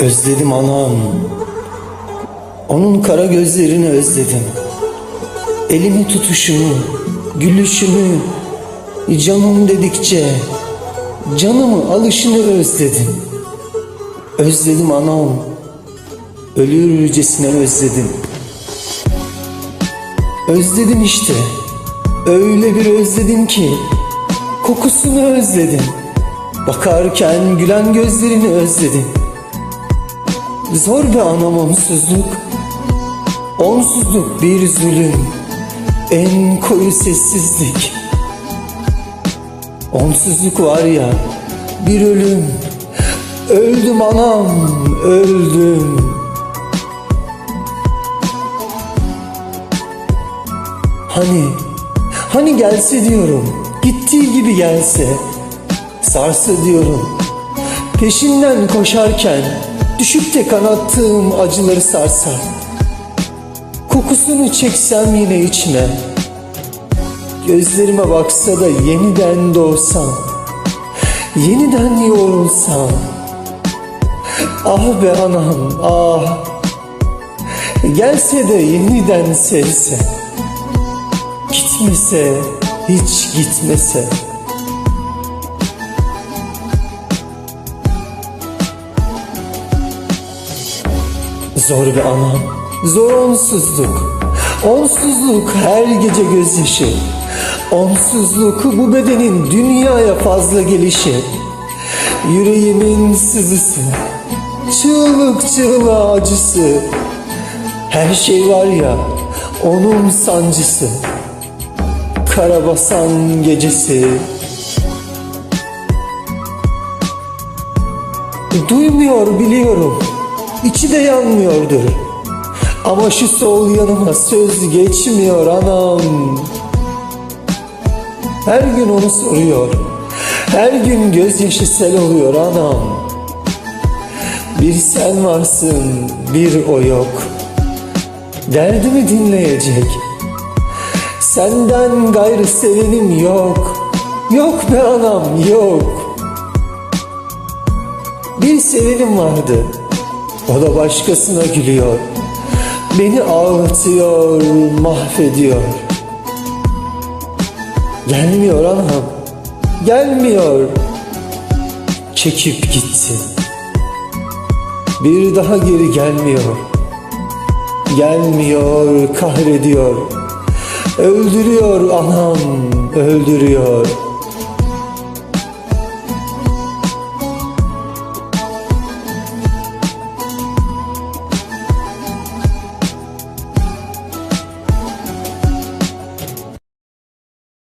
Özledim anam. Onun kara gözlerini özledim. Elimi tutuşunu, gülüşünü, canım dedikçe canımı alışını özledim. Özledim anam. Ölürcesine özledim. Özledim işte. Öyle bir özledim ki kokusunu özledim. Bakarken gülen gözlerini özledim. Zor be anam onsuzluk. Onsuzluk bir zulüm. En koyu sessizlik. Onsuzluk var ya bir ölüm. Öldüm anam, öldüm. Hani, hani gelse diyorum, gittiği gibi gelse. Sarsı diyorum, peşinden koşarken düşüp de kanattığım acıları sarsa. Kokusunu çeksem yine içine. Gözlerime baksa da yeniden doğsam. Yeniden yoğrulsam. Ah be anam ah. Gelse de yeniden sevse. Gitmese, hiç gitmese. Zor be anam, zor onsuzluk. Onsuzluk her gece gözyaşı. Onsuzluk bu bedenin dünyaya fazla gelişi. Yüreğimin sızısı, çığlık çığlığa acısı. Her şey var ya, onun sancısı. Karabasan gecesi. Duymuyor biliyorum. İçi de yanmıyordur. Ama şu sol yanıma söz geçmiyor anam. Her gün onu soruyor. Her gün gözyaşı sel oluyor anam. Bir sen varsın, bir o yok. Derdimi dinleyecek. Senden gayrı sevenim yok. Yok be anam yok. Bir sevenim vardı. O da başkasına gülüyor. Beni ağlatıyor, mahvediyor. Gelmiyor anam. Gelmiyor. Çekip gitti. Bir daha geri gelmiyor. Gelmiyor, kahrediyor. Öldürüyor anam, öldürüyor.